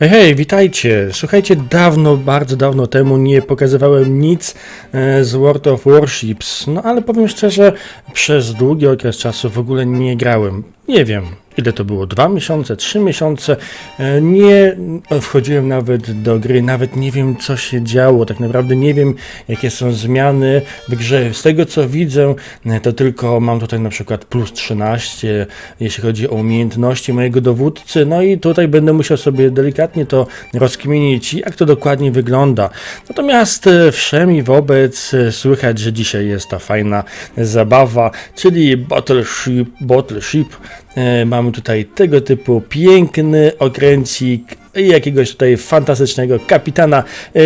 Hej, hej, witajcie. Słuchajcie, dawno, bardzo dawno temu nie pokazywałem nic e, z World of Warships, no ale powiem szczerze, przez długi okres czasu w ogóle nie grałem. Nie wiem, ile to było, dwa miesiące, trzy miesiące. E, Nie wchodziłem nawet do gry, nawet nie wiem, co się działo. Tak naprawdę nie wiem, jakie są zmiany w grze. Z tego, co widzę, e, to tylko mam tutaj na przykład plus 13, jeśli chodzi o umiejętności mojego dowódcy. No i tutaj będę musiał sobie delikatnie to rozkminić, jak to dokładnie wygląda. Natomiast e, wszem i wobec słychać, że dzisiaj jest ta fajna zabawa, czyli Battleship. Battleship. E, Mamy tutaj tego typu piękny okręcik i jakiegoś tutaj fantastycznego kapitana. E,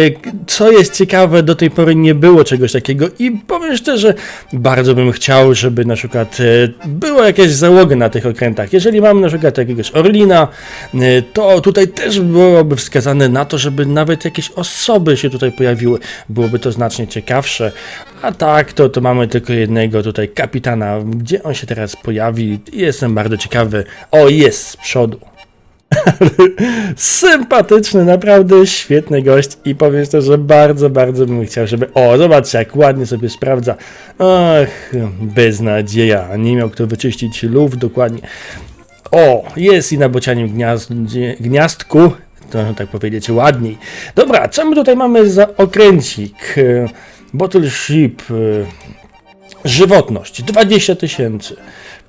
Co jest ciekawe, do tej pory nie było czegoś takiego i powiem szczerze, bardzo bym chciał, żeby na przykład e, była jakaś załoga na tych okrętach. Jeżeli mamy na przykład jakiegoś Orlina, e, to tutaj też byłoby wskazane na to, żeby nawet jakieś osoby się tutaj pojawiły. Byłoby to znacznie ciekawsze. A tak, to, to mamy tylko jednego tutaj kapitana. Gdzie on się teraz pojawi? Jestem bardzo ciekawy. O, jest z przodu. Sympatyczny, naprawdę świetny gość i powiem szczerze, że bardzo, bardzo bym chciał, żeby... O, zobaczcie, jak ładnie sobie sprawdza. Ach, beznadzieja. Nie miał kto wyczyścić luf dokładnie. O, jest i na bocianim gniazdzie, gniazdku. To tak powiedzieć ładniej. Dobra, co my tutaj mamy za okręcik? Battleship. Żywotność 20 tysięcy.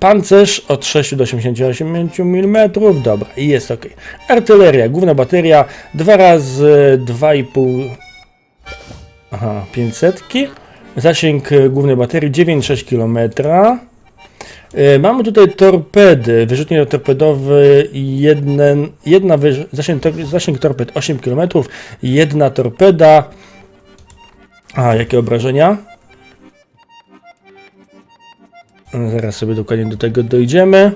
Pancerz od 6 do 88 mm. Dobra, i jest ok. Artyleria, główna bateria 2 razy 2,5. Aha, 500. Zasięg e, głównej baterii 9,6 km. E, Mamy tutaj torpedy, wyrzutnie torpedowy jeden, jedna wyż, zasięg, tor- zasięg torped 8 km, jedna torpeda. A, jakie obrażenia? Zaraz sobie dokładnie do tego dojdziemy.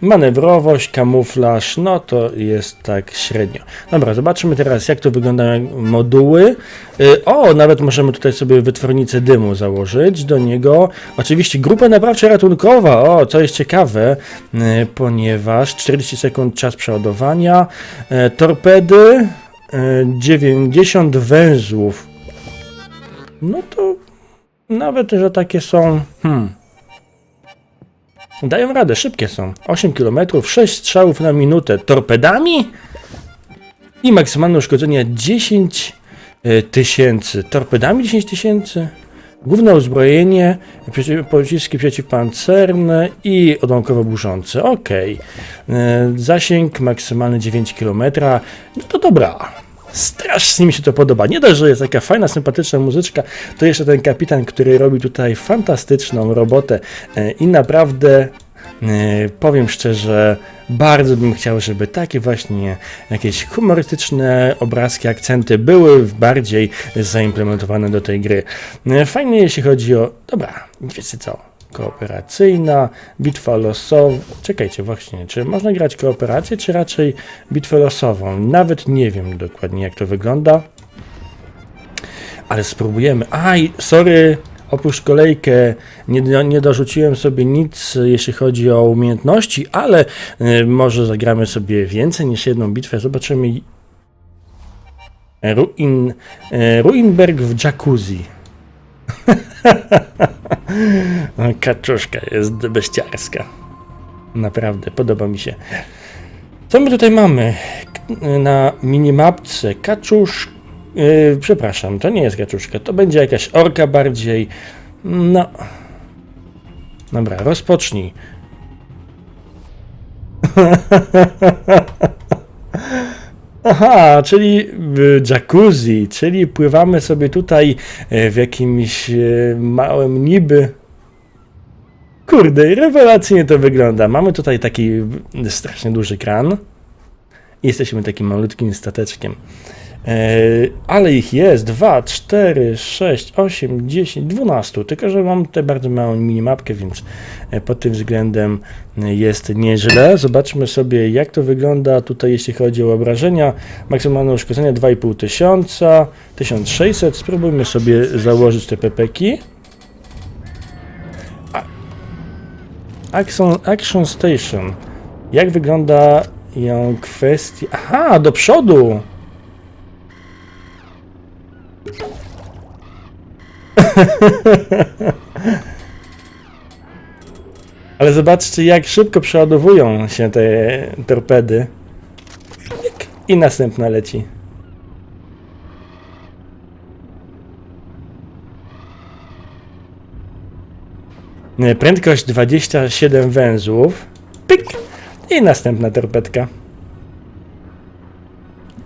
Manewrowość, kamuflaż, no to jest tak średnio. Dobra, zobaczymy teraz jak to wyglądają moduły. Y, O, nawet możemy tutaj sobie wytwornicę dymu założyć do niego. Oczywiście grupa naprawcza ratunkowa, o, co jest ciekawe, y, ponieważ 40 sekund czas przeładowania, y, torpedy, y, 90 węzłów. No to nawet, że takie są, hmm, Dają radę, szybkie są. 8 km, 6 strzałów na minutę torpedami i maksymalne uszkodzenie 10 e, tysięcy. Torpedami 10 tysięcy. Główne uzbrojenie, pociski przeciwpancerne i odłamkowo burzące. Ok. Zasięg maksymalny 9 km. No to dobra. Strasznie mi się to podoba. Nie dość, że jest taka fajna, sympatyczna muzyczka, to jeszcze ten kapitan, który robi tutaj fantastyczną robotę e, i naprawdę e, powiem szczerze, bardzo bym chciał, żeby takie właśnie jakieś humorystyczne obrazki, akcenty były bardziej zaimplementowane do tej gry. E, Fajnie jeśli chodzi o... Dobra, wiecie co? Kooperacyjna, bitwa losowa. Czekajcie, właśnie, czy można grać kooperację, czy raczej bitwę losową? Nawet nie wiem dokładnie, jak to wygląda. Ale spróbujemy. Aj, sorry, opuść kolejkę. Nie, nie dorzuciłem sobie nic, jeśli chodzi o umiejętności, ale y, może zagramy sobie więcej niż jedną bitwę. Zobaczymy. Ruin, y, Ruinberg w jacuzzi. Kaczuszka jest beściarska. Naprawdę, podoba mi się. Co my tutaj mamy? Na minimapce kaczusz... Yy, przepraszam, to nie jest kaczuszka, to będzie jakaś orka bardziej. No. Dobra, rozpocznij. Aha, czyli jacuzzi, czyli pływamy sobie tutaj e, w jakimś e, małym niby. Kurde, rewelacyjnie to wygląda. Mamy tutaj taki strasznie duży kran. I Jesteśmy takim malutkim stateczkiem. E, ale ich jest 2, 4, 6, 8, 10, 12. Tylko, że mam tutaj bardzo małą minimapkę, więc e, pod tym względem e, jest nieźle. Zobaczmy sobie, jak to wygląda tutaj, jeśli chodzi o obrażenia. Maksymalne uszkodzenie 2,5 tysiąca, 1600. Spróbujmy sobie założyć te pepeki. Action, Action Station. Jak wygląda ją kwestię... Aha, do przodu! Ale zobaczcie, jak szybko przeładowują się te torpedy. I następna leci. Nie, Prędkość 27 węzłów. Pyk. I następna torpedka.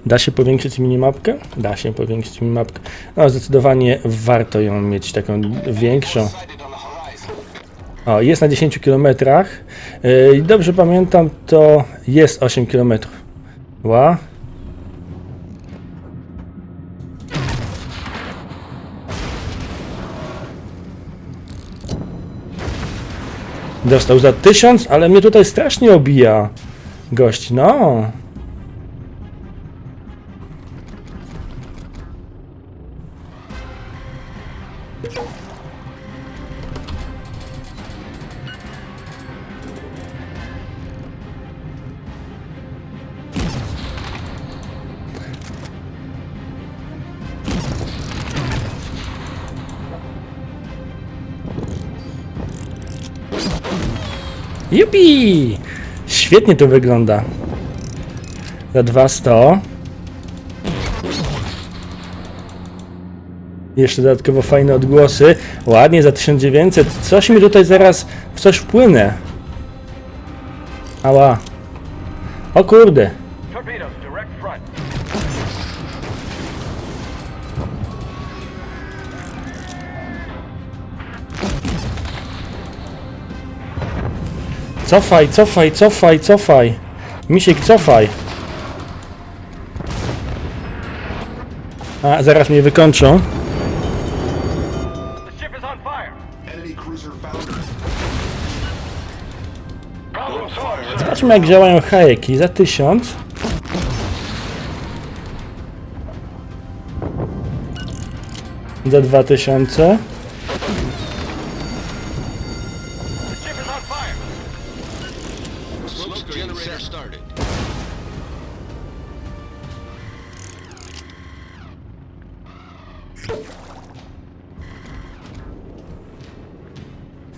Da się powiększyć minimapkę? Da się powiększyć minimapkę. No, zdecydowanie warto ją mieć taką większą. O, jest na 10 km. Yy, dobrze pamiętam, to jest 8 km. Ła. Dostał za 1000, ale mnie tutaj strasznie obija. Gość, no. Jupi! Świetnie to wygląda. Za 200. Jeszcze dodatkowo fajne odgłosy. Ładnie za 1900. Coś mi tutaj zaraz w coś wpłynę. Ała. O kurde. Cofaj, cofaj, cofaj, cofaj. Misiek, cofaj. A, zaraz mnie wykończą. Zobaczmy jak działają hajeki. Za 1000. Za 2000. The ship is on fire. Smoke generator started.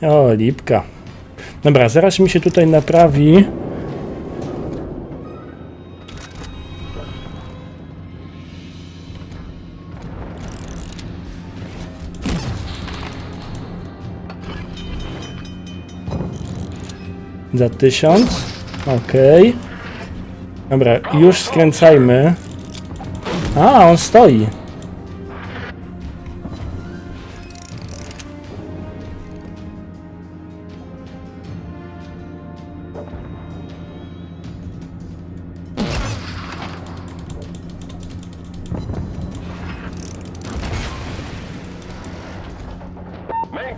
O, lipka. Dobra, zaraz mi się tutaj naprawi. Za tysiąc. Okej. Dobra, już skręcajmy. A, on stoi.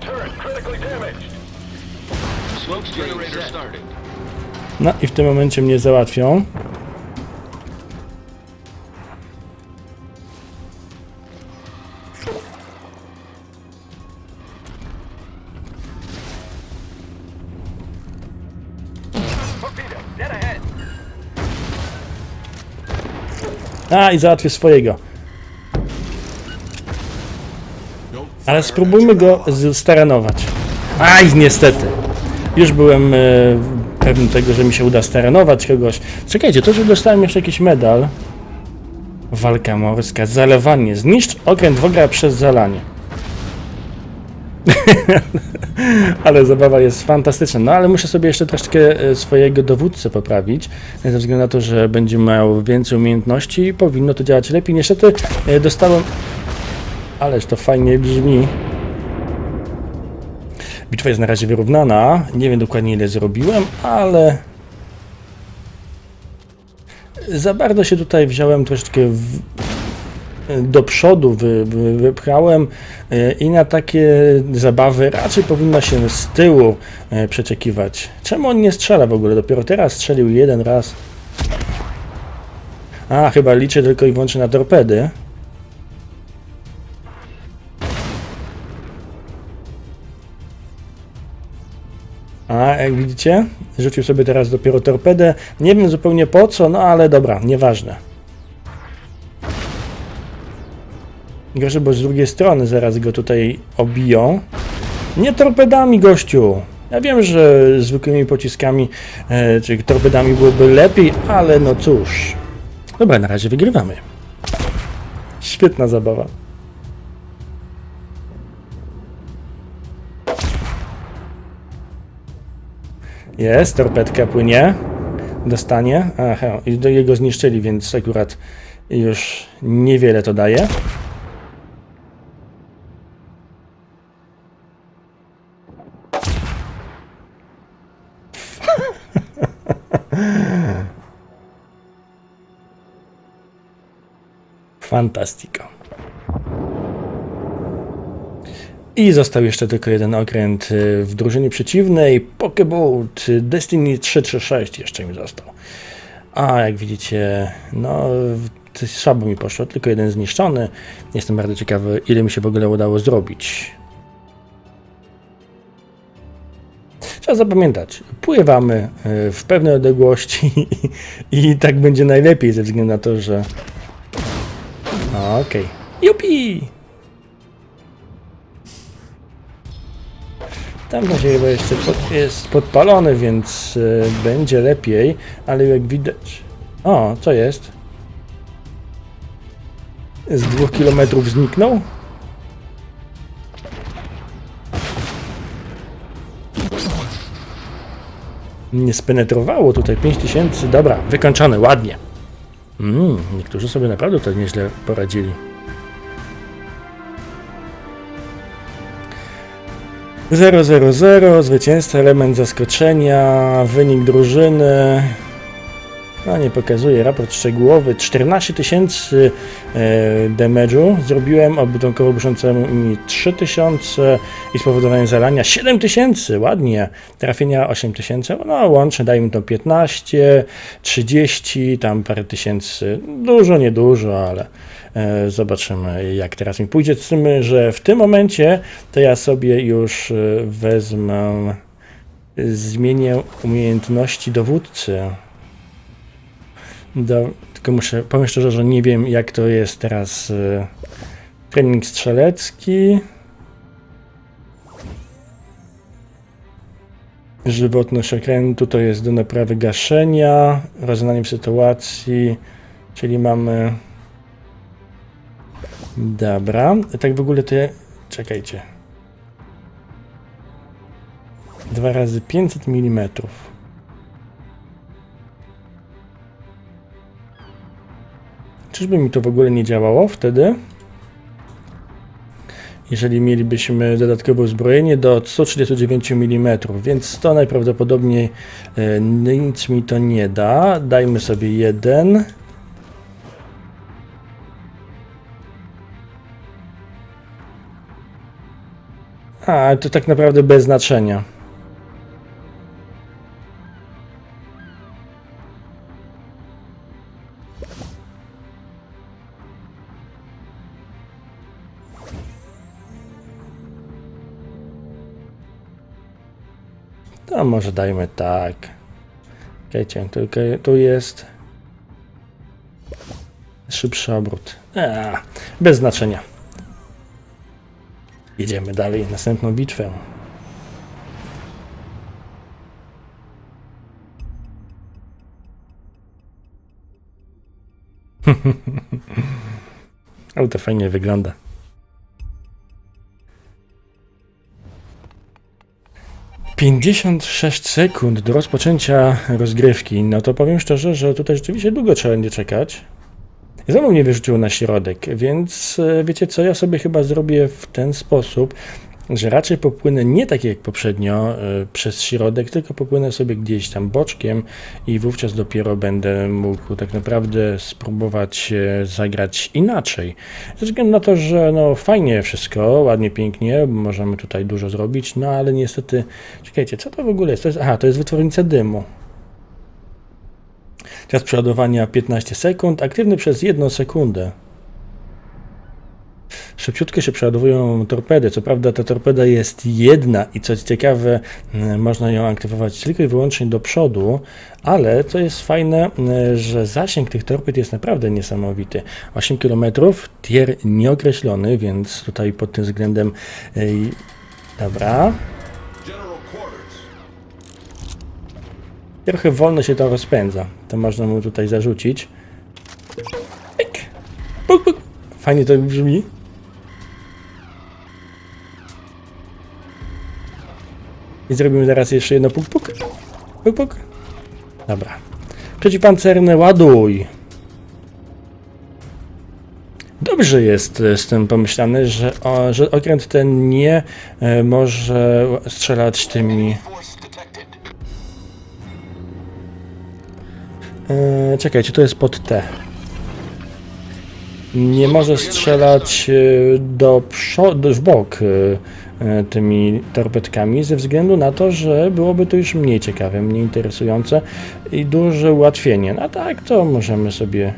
Turret critically damaged. No i w tym momencie mnie załatwią. A, i załatwię swojego. Ale spróbujmy go staranować. Aj, niestety. Już byłem e, pewny tego, że mi się uda staranować kogoś. Czekajcie, to, że dostałem jeszcze jakiś medal. Walka morska, zalewanie. Zniszcz okręt wroga przez zalanie. ale zabawa jest fantastyczna. No ale muszę sobie jeszcze troszeczkę e, swojego dowódcę poprawić, ze względu na to, że będzie miał więcej umiejętności i powinno to działać lepiej. Niestety dostałem... Ależ to fajnie brzmi. Bitwa jest na razie wyrównana. Nie wiem dokładnie ile zrobiłem, ale... Za bardzo się tutaj wziąłem troszeczkę w, do przodu wy, wy, wypchałem e, i na takie zabawy raczej powinno się z tyłu e, przeczekiwać. Czemu on nie strzela w ogóle? Dopiero teraz strzelił jeden raz. A, chyba liczę tylko i wyłącznie na torpedy. A, jak widzicie, Rzucił sobie teraz dopiero torpedę. Nie wiem zupełnie po co, no ale dobra, nieważne. Gorzej, bo z drugiej strony zaraz go tutaj obiją. Nie torpedami, gościu! Ja wiem, że zwykłymi pociskami e, czy torpedami byłoby lepiej, ale no cóż. Dobra, na razie wygrywamy. Świetna zabawa. Jest, torpedka płynie. Dostanie. Aha, jego zniszczyli, więc akurat już niewiele to daje. Fantastico. I został jeszcze tylko jeden okręt y, w drużynie przeciwnej. Pokebolt Destiny 336 jeszcze mi został. A jak widzicie, no słabo mi poszło, tylko jeden zniszczony. Jestem bardzo ciekawy, ile mi się w ogóle udało zrobić. Trzeba zapamiętać, pływamy y, w pewnej odległości i tak będzie najlepiej ze względu na to, że... Okej. Jupi! Tam na chyba jeszcze pod, jest podpalony, więc y, będzie lepiej, ale jak widać... O, co jest? Z dwóch kilometrów zniknął? Nie spenetrowało tutaj 5000. Dobra, wykończone, ładnie. Mm, niektórzy sobie naprawdę to nieźle poradzili. Zero, zero, zero, zwycięstwo, element zaskoczenia, wynik drużyny. No nie pokazuje, raport szczegółowy. 14 tysięcy e, damage'u zrobiłem, obytonkowo buszącemu mi 3000 i spowodowanie zalania 7 tysięcy, ładnie. Trafienia 8 tysięcy, no łącznie dajmy to 15, 30, tam parę tysięcy. Dużo, niedużo, ale e, zobaczymy jak teraz mi pójdzie. Z tym, że w tym momencie to ja sobie już e, wezmę, zmienię umiejętności dowódcy. Do, tylko muszę, powiem szczerze, że nie wiem jak to jest teraz y, trening strzelecki. Żywotność okrętu to jest do naprawy gaszenia, rozwiązanie w sytuacji, czyli mamy... Dobra, tak w ogóle to... ja- Czekajcie. Dwa razy 500 mm. Czyżby mi to w ogóle nie działało wtedy? Jeżeli mielibyśmy dodatkowe uzbrojenie do 139 mm, więc to najprawdopodobniej e, nic mi to nie da. Dajmy sobie jeden. A, to tak naprawdę bez znaczenia. To może dajmy tak. Wiecie, tylko tu jest szybszy obrót. A, bez znaczenia. Jedziemy dalej, następną bitwę. Ale to fajnie wygląda. Pięćdziesiąt sześć sekund do rozpoczęcia rozgrywki. No to powiem szczerze, że tutaj rzeczywiście długo trzeba będzie czekać. Znowu mnie wyrzuciło na środek, więc e, wiecie co, ja sobie chyba zrobię w ten sposób, że raczej popłynę nie tak jak poprzednio e, przez środek, tylko popłynę sobie gdzieś tam boczkiem i wówczas dopiero będę mógł tak naprawdę spróbować e, zagrać inaczej. Ze względu na to, że no fajnie wszystko, ładnie, pięknie, możemy tutaj dużo zrobić, no ale niestety, czekajcie, co to w ogóle jest? To jest aha, to jest wytwornica dymu. Czas przeładowania 15 sekund, aktywny przez 1 sekundę. Szybciutko się przeładowują torpedy. Co prawda ta torpeda jest jedna i co ciekawe, m, można ją aktywować tylko i wyłącznie do przodu, ale co jest fajne, m, że zasięg tych torped jest naprawdę niesamowity. 8 km, tier nieokreślony, więc tutaj pod tym względem dobra. Trochę wolno się to rozpędza. To można mu tutaj zarzucić. Puk, puk. Fajnie to brzmi. I zrobimy zaraz jeszcze jedno puk, puk. Puk, puk. Dobra. Przeciwpancerne ładuj. Dobrze jest e, z tym pomyślane, że, o, że okręt ten nie e, może strzelać tymi. E, czekajcie, to jest pod T. Nie może strzelać e, do przodu, w bok e, tymi torpedkami ze względu na to, że byłoby to już mniej ciekawe, mniej interesujące i duże ułatwienie. No tak, to możemy sobie...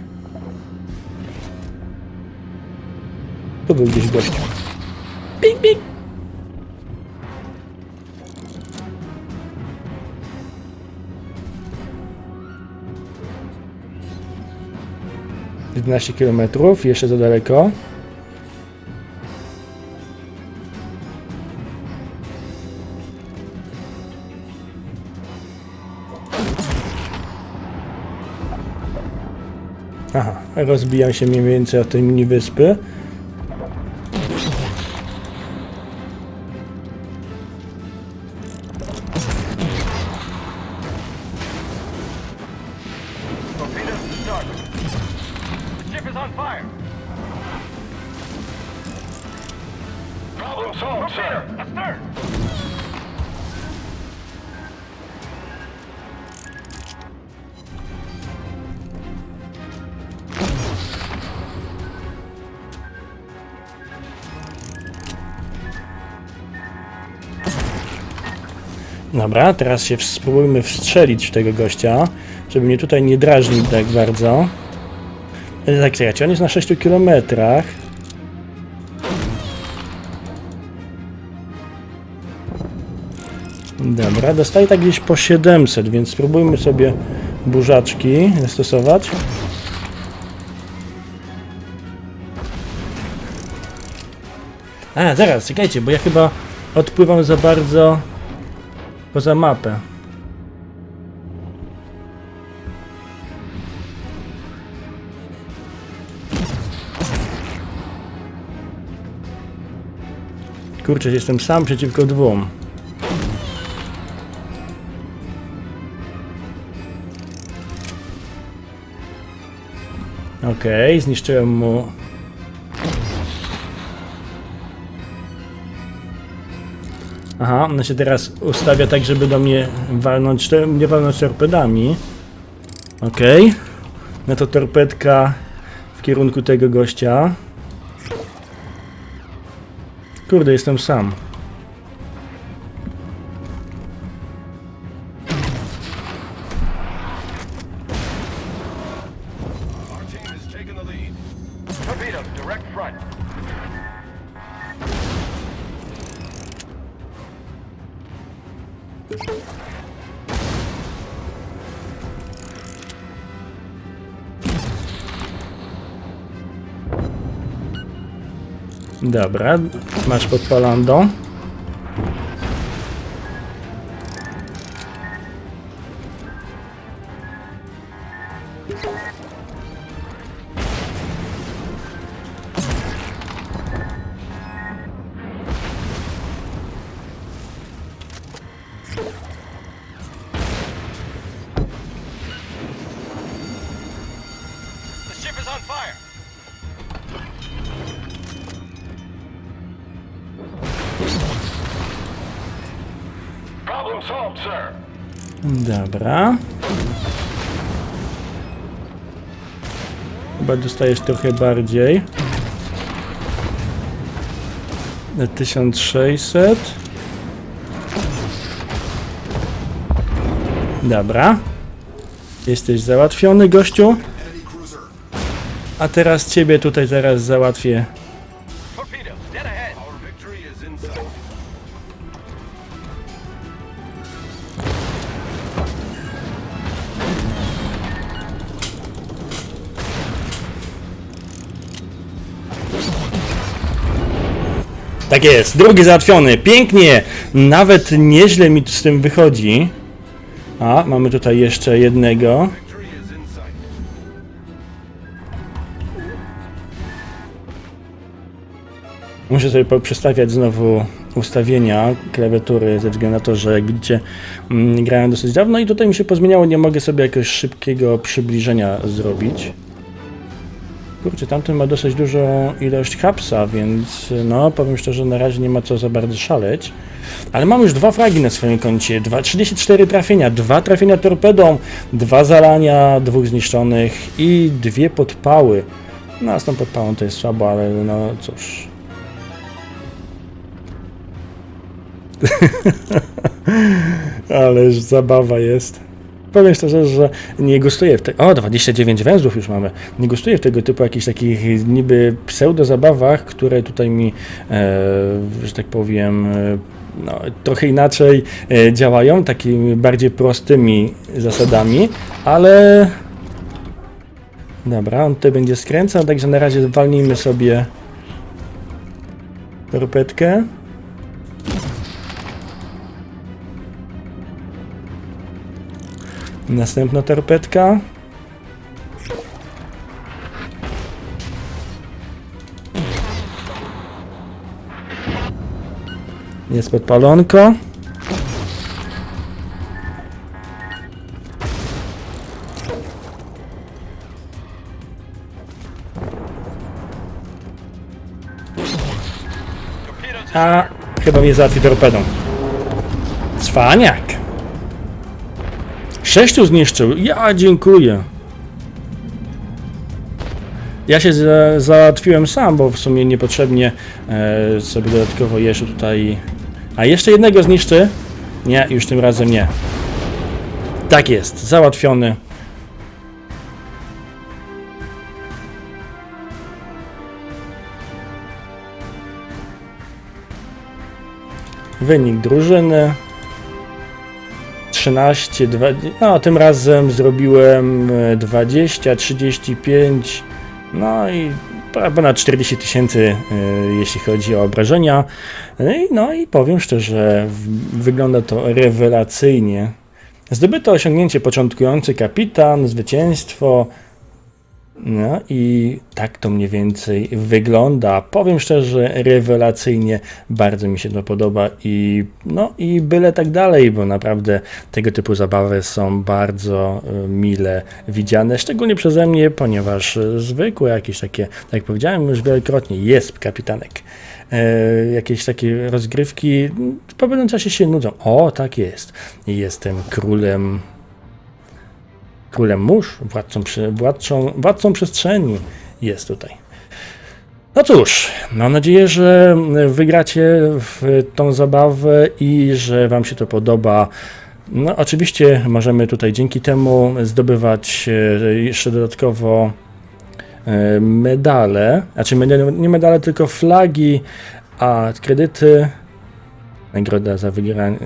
Tu był gdzieś gość. Ping, ping. Jedenaście kilometrów, jeszcze za daleko. Rozbijam się mniej więcej o tej mini wyspy. Dobra, teraz się spróbujmy wstrzelić w tego gościa, żeby mnie tutaj nie drażnił tak bardzo. E, Tak, czekajcie, on jest na 6 kilometrach. Dobra, dostaje tak gdzieś po 700, więc spróbujmy sobie burzaczki zastosować. A, zaraz, czekajcie, bo ja chyba odpływam za bardzo poza mapę. Kurczę, jestem sam przeciwko dwóm. Okej, zniszczyłem mu Aha, ona się teraz ustawia tak, żeby do mnie walnąć, mnie walnąć torpedami. Okej. No to torpedka w kierunku tego gościa. Kurde, jestem sam. Dobra, masz pod Holandą. Dobra. Chyba dostajesz trochę bardziej. Na 1600. Dobra. Jesteś załatwiony, gościu. A teraz ciebie tutaj zaraz załatwię Tak jest, drugi załatwiony, pięknie, nawet nieźle mi z tym wychodzi. A, mamy tutaj jeszcze jednego. Muszę sobie przestawiać znowu ustawienia klawiatury ze względu na to, że jak widzicie mm, grałem dosyć dawno i tutaj mi się pozmieniało, nie mogę sobie jakiegoś szybkiego przybliżenia zrobić. Kurczę, tamten ma dosyć dużą ilość hapsa, więc no powiem szczerze, na razie nie ma co za bardzo szaleć. Ale mam już dwa fragi na swoim koncie, dwa, 34 trafienia, dwa trafienia torpedą, dwa zalania, dwóch zniszczonych i dwie podpały. No, z tą podpałą to jest słabo, ale no cóż. Ależ zabawa jest. Powiem szczerze, że nie gustuję w te... O, 29 węzłów już mamy. Nie gustuję w tego typu jakichś takich niby pseudo zabawach, które tutaj mi, e, że tak powiem, e, no, trochę inaczej e, działają, takimi bardziej prostymi zasadami, ale... Dobra, on tutaj będzie skręcał, także na razie walnijmy sobie torpedkę. Następna torpedka. Jest podpalonko. A, chyba mnie załatwi torpedą. Cwaniak. Sześciu zniszczył. Ja dziękuję. Ja się za, załatwiłem sam, bo w sumie niepotrzebnie e, sobie dodatkowo jeszcze tutaj. A jeszcze jednego zniszczy? Nie, już tym razem nie. Tak jest, załatwiony. Wynik drużyny. 13, 20, no tym razem zrobiłem e, 20, 35, no i ponad 40 tysięcy, e, jeśli chodzi o obrażenia. No i, no powiem szczerze, wygląda to rewelacyjnie. Zdobyto osiągnięcie początkujący kapitan, zwycięstwo. No i tak to mniej więcej wygląda. Powiem szczerze, rewelacyjnie, bardzo mi się to podoba i no i byle tak dalej, bo naprawdę tego typu zabawy są bardzo e, mile widziane, szczególnie przeze mnie, ponieważ e, zwykłe jakieś takie, tak jak powiedziałem już wielokrotnie, jest kapitanek. E, jakieś takie rozgrywki po pewnym czasie się nudzą. O, tak jest. Jestem królem królem mórz, władcą, władcą, władcą przestrzeni jest tutaj. No cóż, mam nadzieję, że wygracie w tą zabawę i że Wam się to podoba. No, oczywiście możemy tutaj dzięki temu zdobywać e, jeszcze dodatkowo e, medale, znaczy nie medale, tylko flagi, a kredyty nagroda za wygranie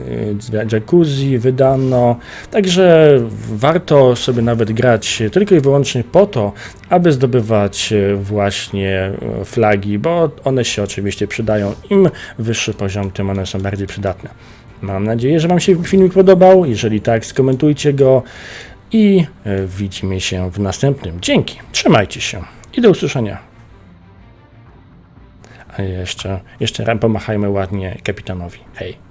jacuzzi wydano. Także warto sobie nawet grać tylko i wyłącznie po to, aby zdobywać e, właśnie e, flagi, bo one się oczywiście przydają. Im wyższy poziom, tym one są bardziej przydatne. Mam nadzieję, że Wam się filmik podobał. Jeżeli tak, skomentujcie go i widzimy się w następnym. Dzięki, trzymajcie się i do usłyszenia. Jeszcze, jeszcze pomachajmy ładnie kapitanowi. Hej.